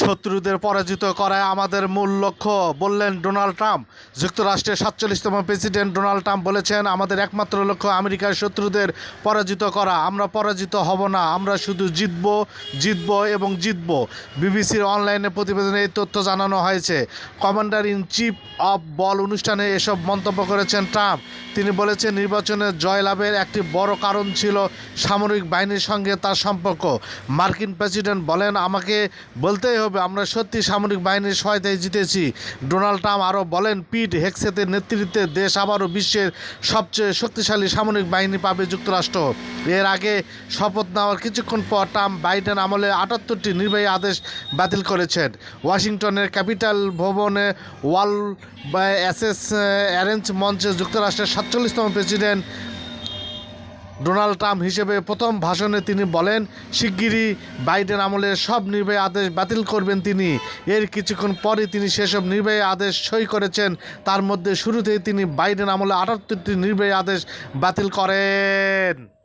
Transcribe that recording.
শত্রুদের পরাজিত করাই আমাদের মূল লক্ষ্য, বললেন ডোনাল্ড ট্রাম্প। যুক্তরাষ্ট্রের সাতচল্লিশতম প্রেসিডেন্ট ডোনাল্ড ট্রাম্প বলেছেন, আমাদের একমাত্র লক্ষ্য আমেরিকার শত্রুদের পরাজিত করা। আমরা পরাজিত হব না, আমরা শুধু জিতব জিতব এবং জিতব। বিবিসির অনলাইনে প্রতিবেদনে এই তথ্য জানানো হয়েছে। Commander in chief of ball অনুষ্ঠানে এসব মন্তব্য করেছেন ট্রাম্প। তিনি বলেছেন, নির্বাচনে জয়লাভের একটি বড় কারণ ছিল সামরিক বাহিনীর সঙ্গে তার সম্পর্ক। মার্কিন প্রেসিডেন্ট বলেন, আমাকে বলতেই হবে। আমরা সত্যি সামরিক বাহিনীর সহায়তায় জিতেছি। ডোনাল্ড ট্রাম্প আরও বলেন, পিট হেক্সেতের নেতৃত্বে দেশ আবারও বিশ্বের সবচেয়ে শক্তিশালী সামরিক বাহিনী পাবে যুক্তরাষ্ট্র। এর আগে শপথ নেওয়ার কিছুক্ষণ পর ট্রাম্প বাইডেন আমলে আটাত্তরটি নির্বাহী আদেশ বাতিল করেছেন। ওয়াশিংটনের ক্যাপিটাল ভবনে ওয়াল অ্যাসেস অ্যারেঞ্জ মঞ্চে যুক্তরাষ্ট্রের সাতচল্লিশতম প্রেসিডেন্ট ডোনাল্ড ট্রাম্প হিসেবে প্রথম ভাষণে তিনি বলেন, শিগগিরই বাইডেন আমলে সব নির্বাহী আদেশ বাতিল করবেন তিনি। এর কিছুক্ষণ পরে তিনি সেসব নির্বাহী আদেশ সই করেছেন। তার মধ্যে শুরুতেই তিনি বাইডেন আমলে আটাত্তরটি নির্বাহী আদেশ বাতিল করেন।